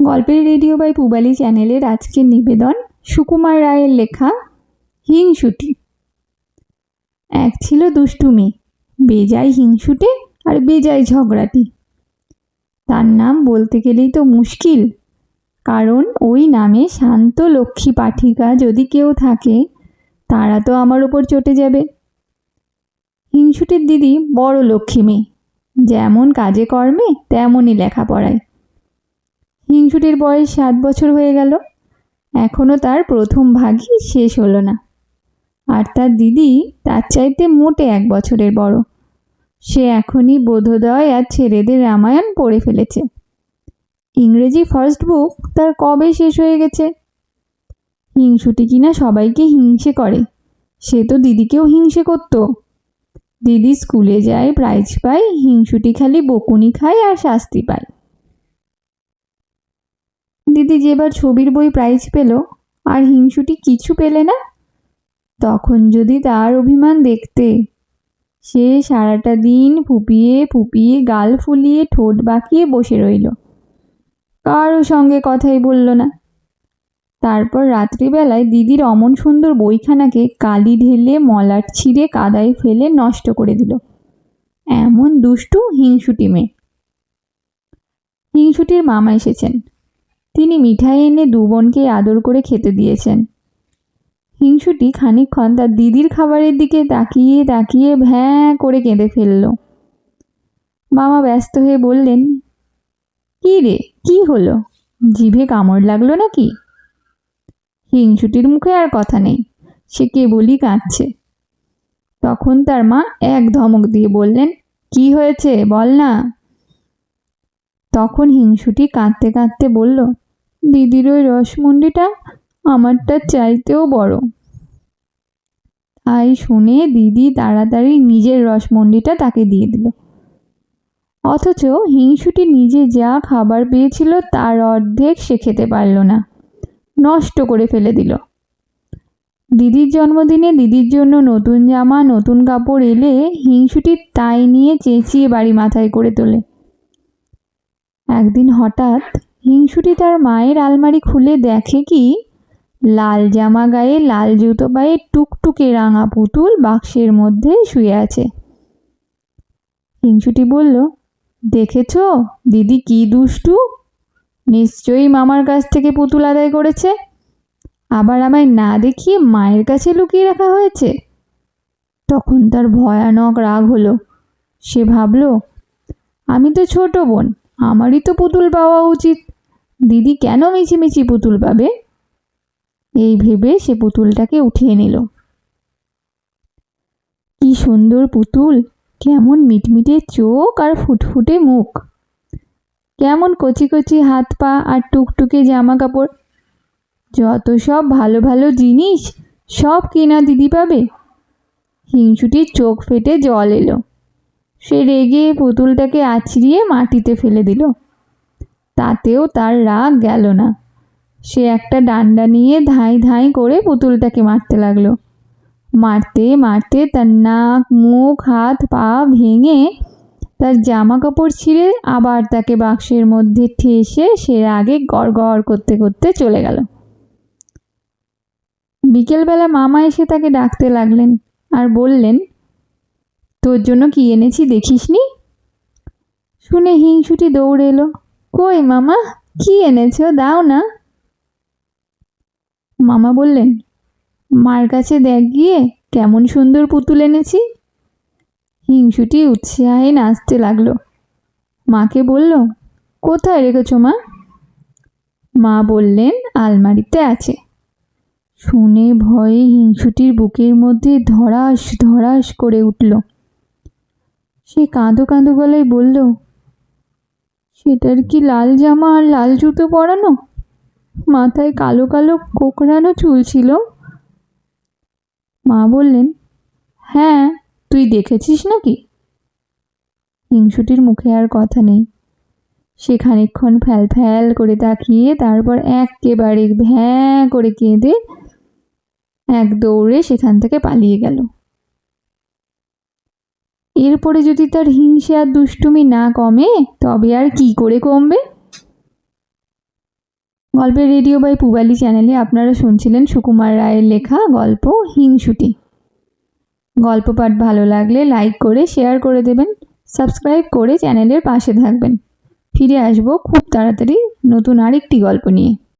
গল্পের radio by পুবালি চ্যানেলের আজকের নিবেদন সুকুমার রায়ের লেখা হিংসুটি। এক ছিল দুষ্টু মেয়ে বেজায় হিংসুটে আর বেজায় ঝগড়াটি। তার নাম বলতে গেলেই তো মুশকিল, কারণ ওই নামে শান্ত লক্ষ্মী পাঠিকা যদি কেউ থাকে, তারা তো আমার ওপর চটে যাবে। হিংসুটির দিদি বড় লক্ষ্মী মেয়ে, যেমন কাজে কর্মে তেমনই লেখাপড়ায়। হিংসুটির বয়স সাত বছর হয়ে গেল। এখনও তার প্রথম ভাগই শেষ হলো না। আর তার দিদি তার চাইতে মোটে এক বছরের বড়। সে এখনই বোধোদয় আর ছেলেদের রামায়ণ পড়ে ফেলেছে। ইংরেজি ফার্স্ট বুক তার কবে শেষ হয়ে গেছে? হিংসুটি কিনা সবাইকে হিংসে করে। সে তো দিদিকেও হিংসে করতো। দিদি স্কুলে যায় প্রাইজ পায়, হিংসুটি খালি বকুনি খায় আর শাস্তি পায়। দিদি যেবার ছবির বই প্রাইজ পেল, আর হিংসুটি কিছু পেলে না? তখন যদি তার অভিমান দেখতে, সে সারাটা দিন ফুপিয়ে ফুপিয়ে গাল ফুলিয়ে ঠোঁট বাঁকিয়ে বসে রইল। কারও সঙ্গে কথাই বলল না। তারপর রাত্রিবেলায় দিদির অমন সুন্দর বইখানাকে কালি ঢেলে মলাট ছিঁড়ে কাদায় ফেলে নষ্ট করে দিল। এমন দুষ্টু হিংসুটি মেয়ে। হিংসুটির মামা এসেছেন। তিনি মিঠাই এনে দু বোনকে আদর করে খেতে দিয়েছেন। হিংসুটি খানিকক্ষণ তার দিদির খাবারের দিকে তাকিয়ে তাকিয়ে ভ্যাঁ করে কেঁদে ফেলল। মামা ব্যস্ত হয়ে বললেন, কী রে, কি হলো? জিভে কামড় লাগল নাকি? হিংসুটির মুখে আর কথা নেই, সে কেবলই কাঁদছে। তখন তার মা এক ধমক দিয়ে বললেন, কি হয়েছে বল না? তখন হিংসুটি কাঁদতে কাঁদতে বলল দিদির ওই রসমুন্ডিটা আমারটা চাইতেও বড়। তাই শুনে দিদি তাড়াতাড়ি নিজের রসমন্ডিটা তাকে দিয়ে দিল। অথচ হিংসুটি নিজে যা খাবার পেয়েছিল তার অর্ধেক সে খেতে পারল না। নষ্ট করে ফেলে দিল। দিদির জন্মদিনে দিদির জন্য নতুন জামা, নতুন কাপড় এলে হিংসুটি তাই নিয়ে চেঁচিয়ে বাড়ি মাথায় করে তোলে। একদিন হঠাৎ হিংসুটি তার মায়ের আলমারি খুলে দেখে কি? লাল জামা গায়ে লাল জুতো পায়ে টুকটুকে রাঙা পুতুল বাক্সের মধ্যে শুয়ে আছে। হিংসুটি বলল, দেখেছ? দিদি কি দুষ্টু? নিশ্চয়ই মামার কাছ থেকে পুতুল আদায় করেছে। আবার আমায় না দেখিয়ে মায়ের কাছে লুকিয়ে রাখা হয়েছে? তখন তার ভয়ানক রাগ হলো। সে ভাবল, আমি তো ছোট বোন, আমারই তো পুতুল পাওয়া উচিত। দিদি কেন মিছিমিছি পুতুল পাবে? এই ভেবে সে পুতুলটাকে উঠিয়ে নিল। কি সুন্দর পুতুল, কেমন মিটমিটে চোখ আর ফুটফুটে মুখ। কেমন কচি কচি হাত পা আর টুকটুকে জামা কাপড়। যত সব ভালো ভালো জিনিস, সব কিনা দিদি পাবে। হিংসুটির চোখ ফেটে জল এলো। সে রেগে পুতুলটাকে আছড়িয়ে মাটিতে ফেলে দিল। তাতেও তার রাগ গেল না। সে একটা ডান্ডা নিয়ে ধাই ধাই করে পুতুলটাকে মারতে লাগল। মারতে মারতে তার নাক, মুখ, হাত, পা ভেঙে তার জামা কাপড় ছিঁড়ে আবার তাকে বাক্সের মধ্যে ঠেসে সে আগে গড় করতে করতে চলে গেল। বিকেলবেলা মামা এসে তাকে ডাকতে লাগলেন আর বললেন, তোর জন্য কি এনেছি দেখিসনি? শুনে হিংসুটি দৌড়ে এলো। কই মামা? কি এনেছো? দাও না। মামা বললেন, মার কাছে দেখ গিয়ে, কেমন সুন্দর পুতুল এনেছি। হিংসুটি উৎসাহে নাচতে লাগল। মাকে বলল, কোথায় রেখেছো মা? মা বললেন, আলমারিতে আছে। শুনে ভয়ে হিংসুটির বুকের মধ্যে ধরাস ধরাস করে উঠল। সে কাঁদো কাঁদো গলায় বলল সেটার কি লাল জামা আর লাল জুতো পরানো? মাথায় কালো কালো কোকড়ানো চুল ছিল। মা বললেন হ্যাঁ তুই দেখেছিস নাকি? হিংসুটির মুখে আর কথা নেই। সে খানিকক্ষণ ফ্যাল ফ্যাল করে তাকিয়ে, তারপর একেবারে ভ্যাঁ করে কেঁদে এক দৌড়ে সেখান থেকে পালিয়ে গেল। এরপরে যদি তার হিংসে আর দুষ্টুমি না কমে, তবে আর কি করে কমবে? গল্পের রেডিও বাই পুবালি চ্যানেলে আপনারা শুনছিলেন সুকুমার রায়ের লেখা গল্প হিংসুটি। গল্প পাঠ ভালো লাগলে লাইক করে, শেয়ার করে দেবেন, সাবস্ক্রাইব করে চ্যানেলের পাশে থাকবেন। ফিরে আসব খুব তাড়াতাড়ি নতুন আরেকটি গল্প নিয়ে।